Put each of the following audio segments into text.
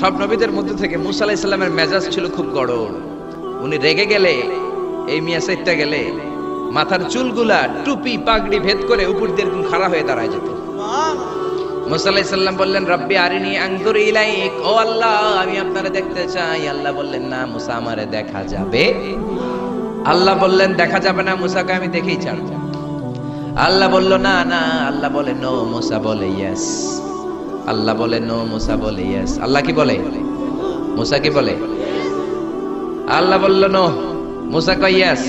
সব নবীদের মধ্যে থেকে মুসা আলাইহিস সালামের মেজাজ ছিল খুব গড়ন উনি রেগে গেলে এই মিয়া সাইটটা গেলে মাথার চুলগুলা টুপি পাগড়ি ভেদ করে উপর দিয়ে এরকম খাড়া হয়ে দাঁড়ায় যেত। বললেন রব্বি আরিনি ইলাইক। ও আল্লাহ আমি আপনারে দেখতে চাই। আল্লাহ বললেন না মুসা আমারে দেখা যাবে। আল্লাহ বললেন দেখা যাবে না মুসাকে আমি দেখেই ছাড়ব। আল্লাহ বলল না না। আল্লাহ বলে নো মুসা বলে ইয়েস আল্লাহ বলে, নো মুসা বলে ইয়েস আল্লাহ কি বলে? মুসা কি বলে? আল্লাহ বলল, নো। মুসা কয় ইয়েস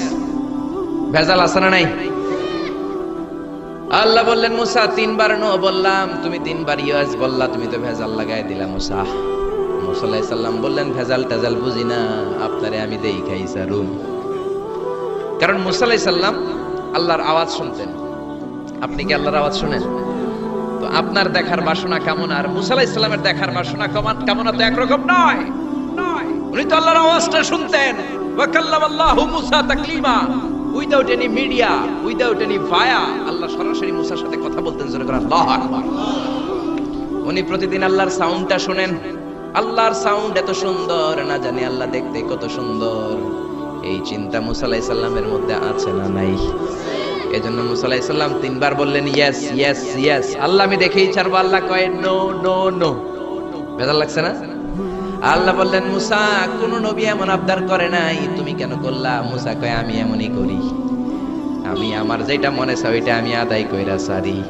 ভেজাল আছে না নাই? আল্লাহ বললেন, মুসা, তিনবার নো বললাম। তুমি তিনবার ইয়েস বললা। তুমি তো ভেজাল লাগাই দিলা, মুসা। মুসা সাল্লাম বললেন, ভেজাল টেজাল বুঝি না। আপনারে আমি দেই খাই সারুম কারণ মুসা আলাইহিস সালাম আল্লাহর আওয়াজ শুনতেন। আপনি কি আল্লাহর আওয়াজ শুনেন? আপনার দেখার বাসনা কেমন? আর মুসা আলাইহিস সালামের দেখার বাসনা কেমন? কেমন তো একরকম নয়। উনি তো আল্লাহর আওয়াজটা শুনতেন। ওয়া কাল্লামাল্লাহু মুসা তাকলিমা। Without any media without any via Allah সরাসরি মুসার সাথে কথা বলতেন জোরে করে আল্লাহু আকবার। উনি প্রতিদিন আল্লাহর সাউন্ডটা শুনেন। আল্লাহর সাউন্ড এত সুন্দর না জানি আল্লাহ দেখতে কত সুন্দর। এই চিন্তা মুসা আলাইহিস সালামের মধ্যে আছে না নাই? এজন্য মুসা আলাইহিস সালাম তিনবার বললেন ইয়েস ইয়েস ইয়েস আল্লাহ আমি দেখেই ছাড়বো। আল্লাহ কয় নো নো নো বেজার লাগছে না? আল্লাহ বললেন, মুসা, কোন নবী এমন আবদার করে নাই। তুমি কেন করলা? মুসা কয়, আমি এমনই করি। আমি আমার যেটা মনে চাই ওইটা আমি আদায় কইরা সারি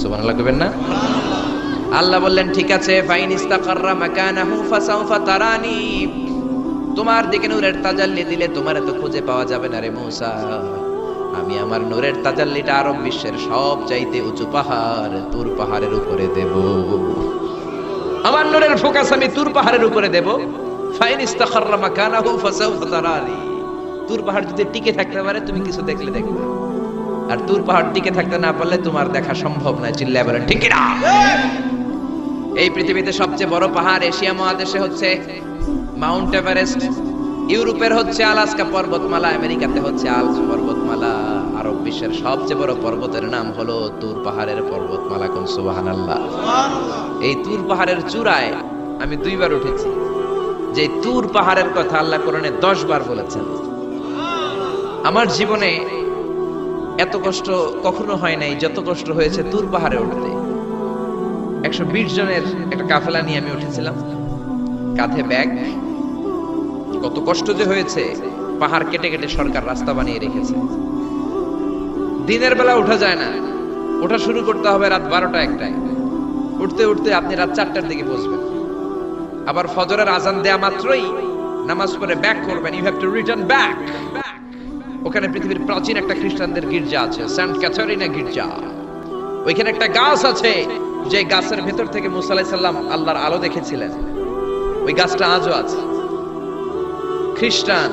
সুবহানাল্লাহ কইবেন না? আল্লাহ বললেন, ঠিক আছে, ফাইন ইস্তাকাররা মাকানাহু ফাসাউফা তারানি। তোমার দিকে নূরের তাজাল্লি দিলে তোমার তো খুঁজে পাওয়া যাবে না রে মূসা। আমি আমার নূরের তাজাল্লিটা আরব বিশ্বের সব চাইতে উঁচু পাহাড়, তুর পাহাড়ের উপরে দেব। আমার নূরের ফোকাস আমি তুর পাহাড়ের উপরে দেব। তুর পাহাড় যদি টিকে থাকতে পারে, তুমি কিছু দেখলে দেখবে। আর তুর পাহাড় টিকে থাকতে না পারলে তোমার দেখা সম্ভব নয়, চিল্লায় বলেন, ঠিক না এই পৃথিবীতে সবচেয়ে বড় পাহাড় এশিয়া মহাদেশে হচ্ছে মাউন্ট এভারেস্ট। ইউরোপের হচ্ছে আলাস্কা পর্বতমালা, আমেরিকাতে হচ্ছে আলস আরব বিশ্বের সবচেয়ে বড় পর্বতের নাম হলো তুর পাহাড়ের পর্বতমালা কোন সুবাহান আল্লাহ এই তুর পাহাড়ের চূড়ায় আমি দুইবার উঠেছি। যে তুর পাহাড়ের কথা আল্লাহ কোরআনে দশ বার বলেছেন আমার জীবনে এত কষ্ট কখনো হয় নাই যত কষ্ট হয়েছে তুর পাহাড়ে উঠতে। একশো বিশ জনের একটা কাফেলা নিয়ে আমি উঠেছিলাম। কাঁধে ব্যাগ। কত কষ্ট যে হয়েছে পাহাড় কেটে কেটে সরকার রাস্তা বানিয়ে রেখেছে। দিনের বেলা ওঠা যায় না। ওঠা শুরু করতে হবে রাত বারোটা একটায়। উঠতে উঠতে আপনি রাত চারটার দিকে বসবেন। আবার ফজরের আজান দেয়া মাত্রই নামাজ পড়ে ব্যাক করবেন। You have to return back ওখানে পৃথিবীর প্রাচীন একটা খ্রিস্টানদের গির্জা আছে সেন্ট ক্যাথরিনা গির্জা। ওইখানে একটা গাছ আছে, যে গাছের ভেতর থেকে মুসা আলাইহিস সালাম আল্লাহর আলো দেখেছিলেন। ওই গাছটা আজও আছে। খ্রিস্টান।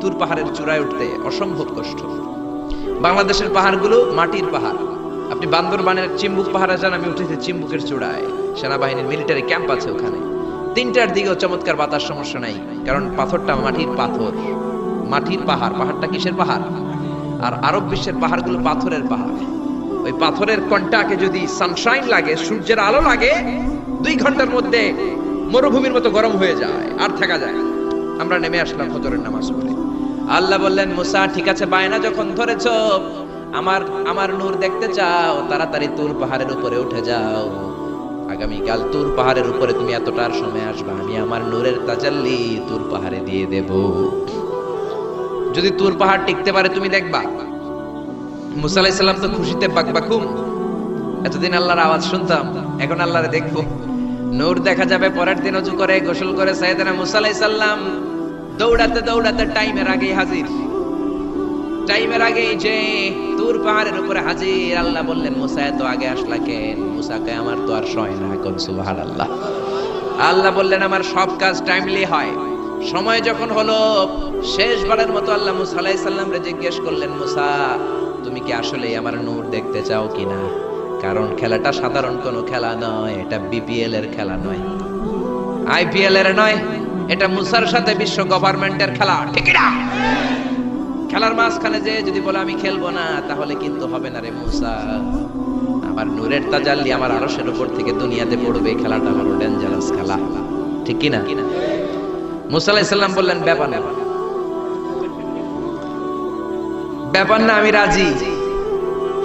তুর পাহাড়ের চূড়ায় উঠতে অসম্ভব কষ্ট। বাংলাদেশের পাহাড়গুলো মাটির পাহাড়। আপনি বান্দরবানের চিম্বুক পাহাড়ে যান, আমি উঠেছি চিম্বুকের চূড়ায়। সেনাবাহিনীর মিলিটারি ক্যাম্প আছে ওখানে। তিনটার দিকেও চমৎকার বাতাস, সমস্যা নাই, কারণ পাথরটা মাটির পাথর। মাটির পাহাড়, পাহাড়টা কিসের পাহাড়? আর আরব বিশ্বের পাহাড়গুলো পাথরের পাহাড়। ওই পাথরের কন্টাকে যদি সানশাইন লাগে, সূর্যের আলো লাগে, দুই ঘণ্টার মধ্যে মরুভূমির মতো গরম হয়ে যায়, আর থাকা যায় আমরা নেমে আসলাম ফজরের নামাজ পড়ে। আল্লাহ বললেন, মুসা, ঠিক আছে, বায়না যখন ধরেছ, আমার আমার নূর দেখতে চাও, তাড়াতাড়ি তুর পাহাড়ের উপরে উঠে যাও। আগামীকাল তুর পাহাড়ের উপরে তুমি এতটার সময় আসবা, আমি আমার নূরের তাজাল্লি তুর পাহাড়ে দিয়ে দেব। যদি তুর পাহাড় টিকতে পারে, তুমি দেখবা। মুসা আলাইসাল্লাম তো খুশিতে বাকবাকুম। এতদিন আল্লাহর আওয়াজ শুনতাম, এখন আল্লাহরে দেখব। নূর দেখা যাবে, পরের দিন অজু করে গোসল করে সাইয়েদনা মুসা আলাইসাল্লাম দৌড়াতে দৌড়াতে টাইমের আগেই হাজির। টাইমের আগে যে তুর পাহাড়ের উপরে হাজির, আল্লাহ বললেন, মুসা, এত আগে আসলা কেন? মুসাকে আমার তো আর সয় না কোন সুবহানাল্লাহ। আল্লাহ বললেন, আমার সব কাজ টাইমলি হয়। সময় যখন হলো, শেষবারের মতো আল্লাহ মুসা সালাম রে জিজ্ঞেস করলেন, মুসা, তুমি কি আসলেই আমার নূর দেখতে চাও কিনা? কারণ খেলাটা সাধারণ কোনো খেলা নয়, এটা বিপিএল এর খেলা নয়। আইপিএল এর নয়। এটা মুসার সাথে বিশ্ব গভর্নমেন্টের খেলা। ঠিক না খেলার মাঝখানে যে যদি বলে আমি খেলব না, তাহলে কিন্তু হবে না রে মুসা। আমার নূরের তাজাল্লি আমার আরশের উপর থেকে দুনিয়াতে পড়বে খেলাটা আমার ডেঞ্জারাস খেলা। ঠিক কি না মুসা আলাইহিস সালাম বললেন, ব্যাপার না। ব্যাপার না, আমি রাজি।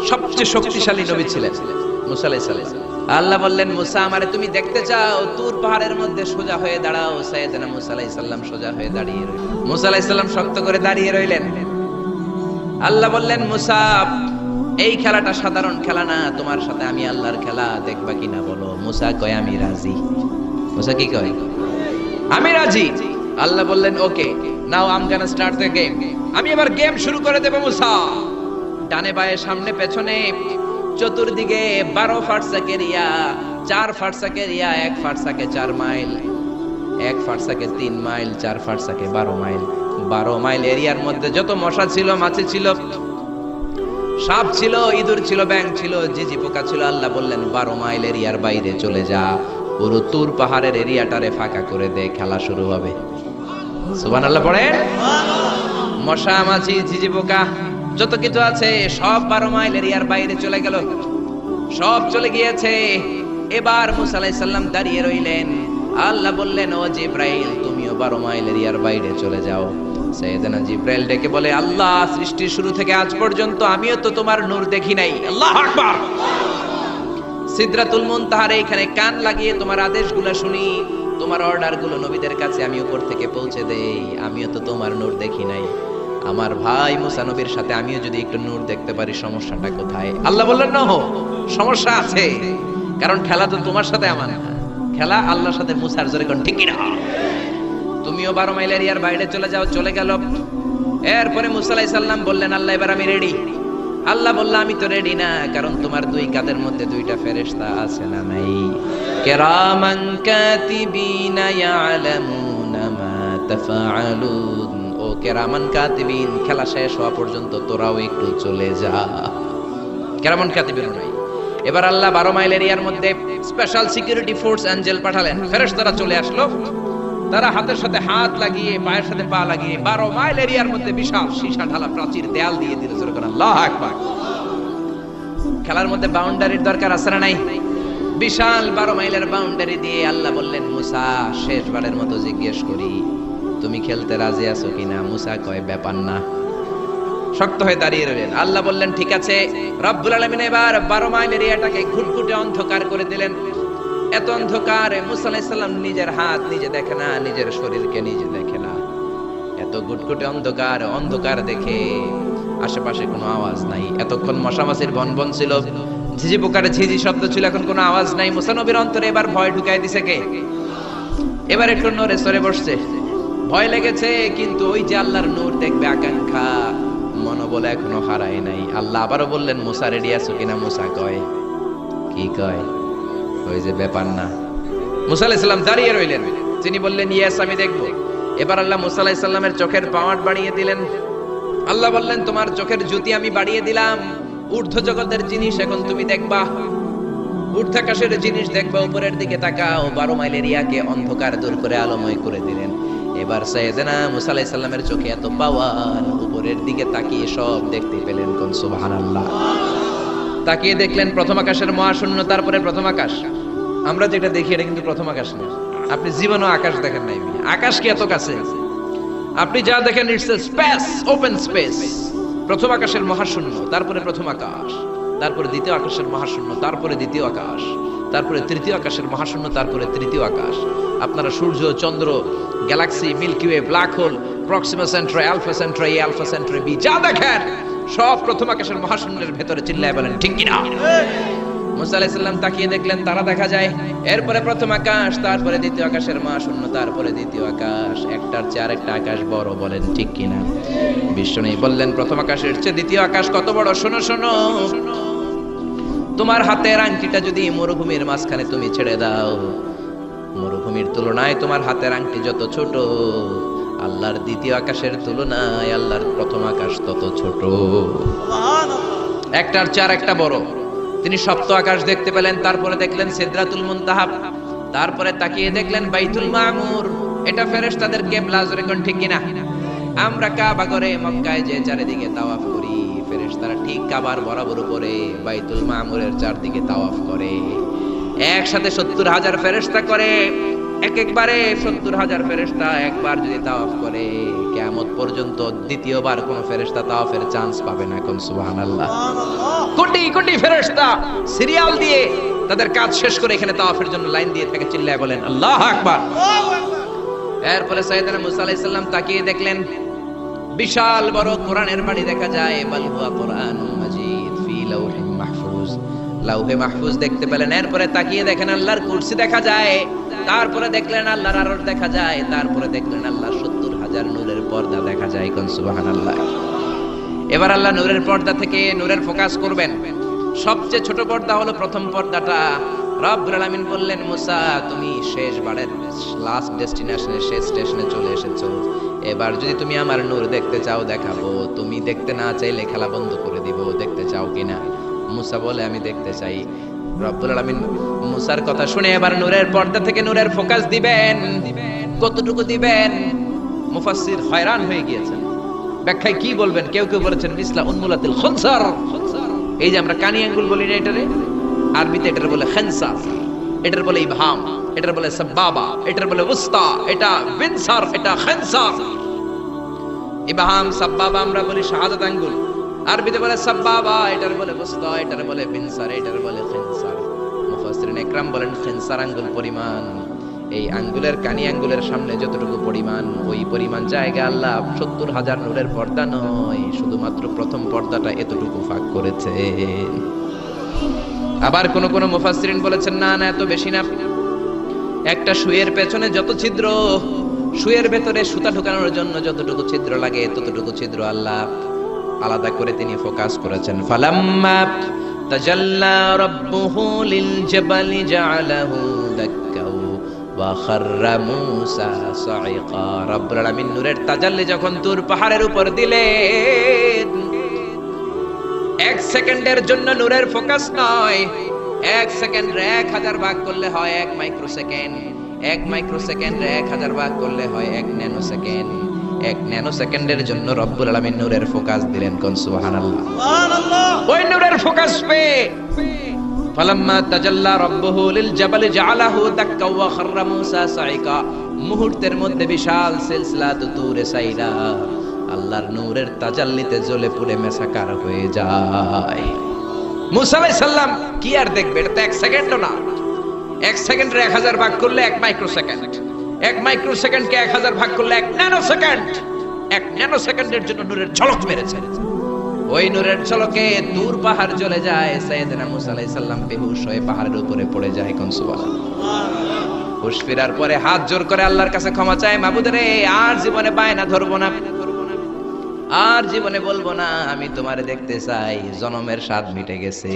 সবচেয়ে শক্তিশালী নবী ছিলেন মুসা আলাইহিস আল্লাহ বললেন, মুসা, আমারে তুমি দেখতে চাও, তুর পাহাড়ের মধ্যে সোজা হয়ে দাঁড়াও। সাইয়েদনা মুসা আলাইহিস সালাম সোজা হয়ে দাঁড়িয়ে রইলেন। মুসা আলাইহিস সালাম শক্ত করে দাঁড়িয়ে রইলেন। আল্লাহ বললেন, মুসা, এই খেলাটা সাধারণ খেলা না, তোমার সাথে আমি আল্লাহর খেলা দেখবা কিনা বলো? মুসা কয়, আমি রাজি। মুসা কি কয়? আমি রাজি। আল্লাহ বললেন, okay, now I'm gonna start the game আমি এবার গেম শুরু করে দেব, মুসা। ডানে বায়ে, সামনে, পেছনে চতুর্দিকে বারো ফাটসাক এরিয়া চার ফাটসাক এরিয়া এক ফাটসাকে চার মাইল। এক ফাটসাকে তিন মাইল, চার ফাটসাকে বারো মাইল। বারো মাইল এরিয়ার মধ্যে যত মশা ছিল, মাছি ছিল, সাপ ছিল, ইঁদুর ছিল ব্যাং ছিল জিজি পোকা ছিল, আল্লাহ বললেন, বারো মাইল এরিয়ার বাইরে চলে যা। পুরো তুর পাহাড়ের এরিয়াটারে ফাঁকা করে দে, খেলা শুরু হবে। সুবান আল্লাহ মশা, মাছি, ঝিঝি পোকা। যত কিছু আছে, সব বারো মাইল এরিয়ার বাইরে চলে গেল। সব চলে গিয়েছে। এবার মুসা দাঁড়িয়ে রইলেন। আল্লাহ বললেন, ও জিব্রাইল, তুমিও বারো মাইল এরিয়ার বাইরে চলে যাও। জিব্রাইল ডেকে বলে, আল্লাহ, সৃষ্টির শুরু থেকে আজ পর্যন্ত আমিও তো তোমার নূর দেখি নাই। আল্লাহ আকবার। সিদরাতুল মুনতাহার এইখানে কান লাগিয়ে তোমার আদেশগুলো শুনি। তোমার অর্ডারগুলো নবীদের কাছে আমি উপর থেকে পৌঁছে দেই। আমিও তো তোমার নূর দেখি নাই। আমার ভাই মুসা নবীর সাথে আমিও যদি একটু নূর দেখতে পারি, সমস্যাটা কোথায়? আল্লাহ বললেন না হো সমস্যা আছে। কারণ খেলা তো তোমার সাথে আমার না। খেলা আল্লাহর সাথে মুসার জোরে কোন ঠিক না। তুমিও বারো মাইল এরিয়ার বাইরে চলে যাও, চলে গেল। এরপরে মুসা আলাইহিস সালাম বললেন, আল্লাহ, এবার আমি রেডি আল্লাহ বলল, আমি তো রেডি না, কারণ তোমার দুই কাদের মধ্যে দুইটা ফেরেশতা আছে না নাই। কিরামান কাতিবিনা ইয়ালামুনা মা তাফআলুন ও কেরামান কাতিবিন, খেলা শেষ হওয়া পর্যন্ত তোরাও একটু চলে যা। কেরামান কাতিবিন নাই এবার আল্লাহ বারো মাইল এরিয়ার মধ্যে স্পেশাল সিকিউরিটি ফোর্স অ্যাঞ্জেল পাঠালেন। ফেরেশতারা চলে আসলো। তারা হাতের সাথে হাত লাগিয়ে, পায়ের সাথে পা লাগিয়ে বারো মাইল এরিয়ার মধ্যে বিশাল সীসা ঢালা প্রাচীর দেয়াল দিয়ে দিল। খেলার মধ্যে বাউন্ডারির দরকার আছে না নাই? বিশাল বারো মাইলের বাউন্ডারি দিয়ে আল্লাহ বললেন, মুসা, শেষবারের মতো জিজ্ঞেস করি। তুমি খেলতে রাজি আছো কিনা? মুসা কয়, ব্যাপার না। শক্ত হয়ে দাঁড়িয়ে রইলেন। আল্লাহ বললেন, ঠিক আছে। রব্বুল আলমিন এবার বারো মাইল এরিয়াটাকে ঘুটঘুটে অন্ধকার করে দিলেন। এত অন্ধকার, মুসা আলাইসাল্লাম নিজের হাত নিজে দেখে না, নিজের শরীরকে নিজে দেখে না। এত গুটগুটে অন্ধকার অন্ধকার দেখে আশেপাশে কোনো আওয়াজ নাই। এতক্ষণ মশামাছির বনবন ছিল। ঝিঝি পোকারে ঝিঝি শব্দ ছিল, এখন কোনো আওয়াজ নাই। মুসানবীর অন্তরে এবার ভয় ঢুকাই দিছে কে? এবার একটু নড়ে সরে বসছে। ভয় লেগেছে, কিন্তু ওই যে আল্লাহর নূর দেখবে আকাঙ্ক্ষা। মনোবল এখনও হারায় নাই। আল্লাহ আবারও বললেন, মুসা রেডি আছো কিনা? মুসা কয়, কি কয়? ওই যে ব্যাপার না। মুসা আলাইসাল্লাম দাঁড়িয়ে রইলেন। তিনি বললেন, ইয়েস, আমি দেখব। এবার আল্লাহ মুসা আলাইসাল্লামের চোখের পাওয়ার বাড়িয়ে দিলেন। আল্লাহ বললেন, তোমার চোখের জ্যোতি আমি বাড়িয়ে দিলাম। ঊর্ধ্ব জগতের জিনিস এখন তুমি দেখবা। ঊর্ধ্বাকাশের জিনিস দেখবা, উপরের দিকে তাকাও। বারো মাইল এরিয়াকে অন্ধকার দূর করে আলোময় করে দিলেন। এবার সৈয়দনা মুসা আলাইসাল্লামের চোখে এত পাওয়ার, উপরের দিকে তাকিয়ে সব দেখতে পেলেন কোন সুবহানাল্লাহ। তাকিয়ে দেখলেন প্রথম আকাশের মহাশূন্য, তারপরে প্রথম আকাশ। আমরা যেটা দেখি, এটা কিন্তু প্রথম আকাশ না। আপনি জীবনও আকাশ দেখেন নাই আকাশ কি এত কাছে? আপনি যা দেখেন it's a space open space প্রথম আকাশের মহাশূন্য, তারপরে প্রথম আকাশ। তারপরে দ্বিতীয় আকাশের মহাশূন্য, তারপরে দ্বিতীয় আকাশ। তারপরে তৃতীয় আকাশের মহাশূন্য, তারপরে তৃতীয় আকাশ। আপনারা সূর্য, চন্দ্র, galaxy, Milky Way, black hole, Proxima Centauri Alpha Centauri A Alpha Centauri B, যা দেখেন, সব প্রথম আকাশের মহাশূন্যের ভেতরে চিল্লায় বলেন, ঠিক কিনা? মুসা আলাইসাল্লাম তাকিয়ে দেখলেন, তারা দেখা যায়, এরপরে প্রথম আকাশ, তারপরে দ্বিতীয় আকাশের মহাশূন্য, তারপরে দ্বিতীয় আকাশ, একটার চেয়ে আরেকটা আকাশ বড় বলেন, ঠিক কিনা? বিষ্ণু বললেন, প্রথম আকাশের চেয়ে দ্বিতীয় আকাশ কত বড়? শোনো শোনো। তোমার হাতের আংটিটা যদি মরুভূমির মাঝখানে তুমি ছেড়ে দাও, মরুভূমির তুলনায় তোমার হাতের আংটি যত ছোট, আল্লাহর দ্বিতীয় আকাশের তুলনায় আল্লাহর প্রথম আকাশ তত ছোট। একটার চার একটা বড়। তিনি সপ্ত আকাশ দেখতে পেলেন, তারপরে দেখলেন সিদরাতুল মুনতাহা তারপরে তাকিয়ে দেখলেন বাইতুল মামুর। এটা ফেরেশতাদের কেবলা, জোরে কোন ঠিক কিনা? আমরা কাবা করে মক্কায় যে চারিদিকে তাওয়াফ করি। ফেরেশতারা ঠিক কাবার বরাবর উপরে বাইতুল মামুরের চারদিকে তাওয়াফ করে। একসাথে সত্তর হাজার ফেরেশতা করে। এক একবারে সত্তর হাজার ফেরেশতা একবার যদি তাওয়াফ করে কেয়ামত পর্যন্ত দ্বিতীয়বার কোন ফেরেশতা তাওয়াফের চান্স পাবে না এখন সুবহানাল্লাহ। কোটি কোটি ফেরেশতা সিরিয়াল দিয়ে তাদের কাজ শেষ করে এখানে তাওয়াফের জন্য লাইন দিয়ে থাকে চিল্লায় বলেন আল্লাহ আকবার। এরপরে সাইয়েদনা মুসা আলাইহিস সালাম তাকিয়ে দেখলেন বিশাল বড় কোরআনের বাড়ি দেখা যায়, বাল হুয়া কোরআনুম মাজিদ, ফি মাহফুজ। লাউহে মাহফুজ দেখতে পেলেন, এরপরে তাকিয়ে দেখেন আল্লাহর কুরসি দেখা যায়, তারপরে দেখলেন আল্লাহর আরশ দেখা যায়, তারপরে দেখলেন আল্লাহর সত্তর হাজার নূরের পর্দা দেখা যায়, কোন এবার আল্লাহ নূরের পর্দা থেকে নূরের ফোকাস করবেন। সবচেয়ে ছোট পর্দা হলো প্রথম পর্দাটা। আলামিন বললেন, মুসা, তুমি শেষ বারের লাস্ট ডেস্টিনেশনে শেষ স্টেশনে চলে এসেছ। এবার যদি তুমি আমার নূর দেখতে চাও, দেখাবো। তুমি দেখতে না চাইলে খেলা বন্ধ করে দিব, দেখতে চাও কিনা মুসা বলে, আমি দেখতে চাই। আলামিন মুসার কথা শুনে এবার নূরের পর্দা থেকে নূরের ফোকাস দিবেন। কতটুকু দিবেন? হয়রান হয়ে গিয়েছেন। ব্যাখ্যায় কি বলবেন? কেউ কেউ বলেছেন, মিসলা উন্মুলাতিল খুনসার। এই যে আমরা কানি আঙ্গুল বলি না এটারে? আরবিতে এটার বলে খেনসা এটার বলে ইবহাম, এটার বলে সাব্বাবা, এটার বলে উস্তা, এটা বিনসার, এটা খেনসার। ইবহাম সাব্বাবা, আমরা বলি শাহাদাত আঙ্গুল আরবিতে বলে সাব্বাবা, এটার বলে উস্তা এটার বলে বিনসার, এটার বলে খেনসার। মুফাসসিরিন একরাম বলেন খেনসার আঙ্গুল পরিমাণ। এই আঙ্গুলের কানি আঙ্গুলের সামনে যতটুকু পরিমাণ, ওই পরিমাণ জায়গা আল্লাহ সত্তর হাজার নূরের পর্দা নয়, শুধুমাত্র প্রথম পর্দাটা এতটুকু ফাঁক করেছে। আবার কোন কোন মুফাসসিরিন বলেছেন, না না, এত বেশি না। একটা সুয়ের পেছনে যত ছিদ্র সুয়ের ভেতরে সুতা ঢোকানোর জন্য যতটুকু ছিদ্র লাগে, ততটুকু ছিদ্র আল্লাহ আলাদা করে তিনি ফোকাস করেছেন। ফালাম্মা তাজাল্লা রাব্বুহু লিল জাবালি জাআলাহু দাক্কাউ ওয়া খাররা মূসা সাইকা রব্বুল আলামিন নূরের তাজাল্লি যখন তুর পাহাড়ের উপর দিলেন, এক সেকেন্ডের জন্য নূরের ফোকাস নয়, এক সেকেন্ড এক হাজার ভাগ করলে হয় এক মাইক্রো সেকেন্ড এক মাইক্রো সেকেন্ড এক হাজার ভাগ করলে হয় এক ন্যানো সেকেন্ড এক ন্যানো সেকেন্ডের জন্য রব্বুল আলামিন নূরের ফোকাস দিলেন কোন? সুবহানাল্লাহ। ওই নূরের ফোকাস পেয়ে ফালাম্মা তাজাল্লা রাব্বুহু লিল জাবালি জাআলাহু দাক্কা ওয়া খাররা মূসা সাইকা মুহূর্তের মধ্যে বিশাল সিলসিলা তো তুরে সাইরা। আল্লাহর নূরের তাজাল্লিতে জ্বলে পুড়ে মেসাকার হয়ে যায়। মুসা আলাইহিস সালাম কি আর দেখবে? এটা তো এক সেকেন্ডও না। এক সেকেন্ডের এক হাজার ভাগ করলে এক মাইক্রো সেকেন্ড এক মাইক্রো সেকেন্ডকে এক হাজার ভাগ করলে এক ন্যানো সেকেন্ড এক ন্যানো সেকেন্ডের জন্য নূরের ঝলক মেরেছে। ওই নূরের ঝলকে দূর পাহাড় চলে যায়, সাইয়েদনা মুসা আলাইহিস সালাম বেহুশ হয়ে পাহাড়ের উপরে পড়ে যায় কোন সুবহানাল্লাহ হুশ ফেরার পরে হাত জোর করে আল্লাহর কাছে ক্ষমা চায়, মাবুদরে, আর জীবনে বায়না ধরবো না। আর জীবনে বলব না, আমি তোমারে দেখতে চাই, জনমের স্বাদ মিটে গেছে।